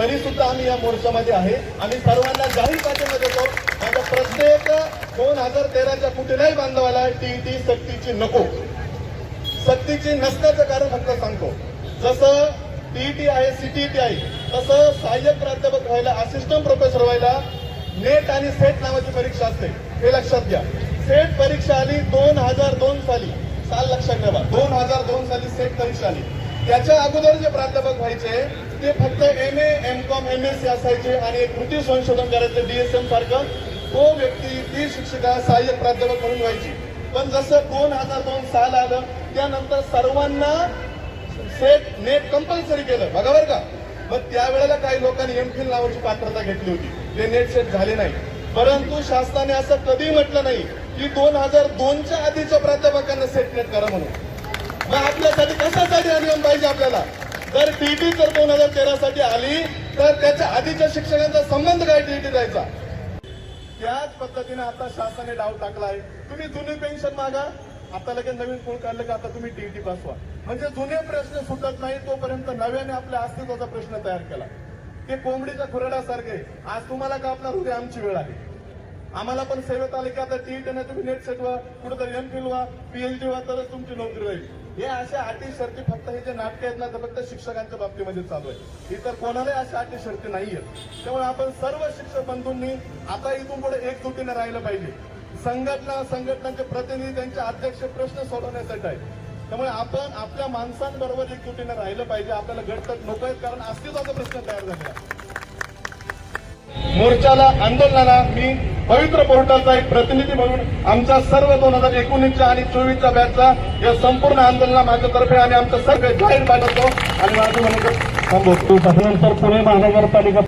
तरी सुद्धा आम्ही या मोर्चामध्ये आहे. आम्ही सर्वांना जाहीर पाठिंबा देतो माझ्या प्रत्येक दोन हजार तेराच्या कुठल्याही बांधवाला टीईटी सक्तीची नको. सक्तीची नसण्याचं कारण फक्त सांगतो. जसं टीईटी आहे सीटीईटी आहे तसं सहाय्यक प्राध्यापक व्हायला असिस्टंट प्रोफेसर व्हायला नेट आणि सेट नावाची परीक्षा असते. हे लक्षात घ्या. सेट परीक्षा आली दोन हजार दोन साली. साल लक्षात ठेवा. दोन हजार दोन साली सेट परीक्षा आली. त्याच्या अगोदर जे प्राध्यापक व्हायचे ते फक्त M A M Com M S C असायचे आणि कृती संशोधन करायचं डीएसएम सारखं तो व्यक्ती ती शिक्षिका सहाय्यक प्राध्यापक म्हणून व्हायची. पण जसं दोन हजार दोन साल आलं त्यानंतर सर्वांना सेट नेट कंपल्सरी केलं. बघा बरं का. मग त्यावेळेला काही लोकांनी एम फिल नावाची पात्रता घेतली होती. ते नेट सेट झाले नाही. परंतु शासनाने असं कधी म्हटलं नाही की दोन हजार दोनच्या आधीच्या प्राध्यापकांना सेट नेट करा म्हणून. मग आपल्यासाठी कशासाठी हा पाहिजे आपल्याला. जर टीटी जर दोन हजार तेरा साठी आली तर त्याच्या आधीच्या शिक्षकांचा संबंध काय टीटी द्यायचा त्याच पद्धतीने आता शासनाने डाव टाकला आहे तुम्ही जुनी पेन्शन मागा. आता लगेच नवीन कोण काढलं की आता तुम्ही टीईटी बसवा. म्हणजे जुने प्रश्न सुटत नाही तोपर्यंत नव्याने आपल्या अस्तित्वाचा प्रश्न तयार केला. ते कोंबडीच्या खुरड्यासारखे. आज तुम्हाला कापणार होते आमची वेळ आहे? आम्हाला पण सेवेत आले की आता टीईटी नाही तुम्ही नेट सेट व्हा कुठेतरी एम फिल व्हा पीएचडी व्हा तरच तुमची नोकरी राहील. हे अशा अटी शर्ती फक्त हे जे नाटक आहेत ना ते फक्त शिक्षकांच्या बाबतीमध्ये चालू आहे इतर कोणालाही अशा अटी शर्ती नाहीयेत त्यामुळे आपण सर्व शिक्षक बंधूंनी आता इथून पुढे एकजुटीने राहिलं पाहिजे. संघटना संघटनांचे प्रतिनिधी त्यांचे अध्यक्ष प्रश्न सोडवण्यासाठी आहे त्यामुळे आपण आपल्या माणसांबरोबर एकजुटीने राहिलं पाहिजे. आपल्याला गटतट नको आहेत कारण अस्तित्वाचा प्रश्न तयार झालेला मोर्चाला आंदोलनाला मी पवित्र पोर्टलचा एक प्रतिनिधी म्हणून आमच्या सर्व दोन हजार एकोणीसच्या आणि चोवीसच्या बॅचचा या संपूर्ण आंदोलना माझ्यातर्फे आणि आमचं सर्व जाहीर पाठवतो. आणि माझं म्हणून थांबवतो त्यानंतर पुणे महानगरपालिका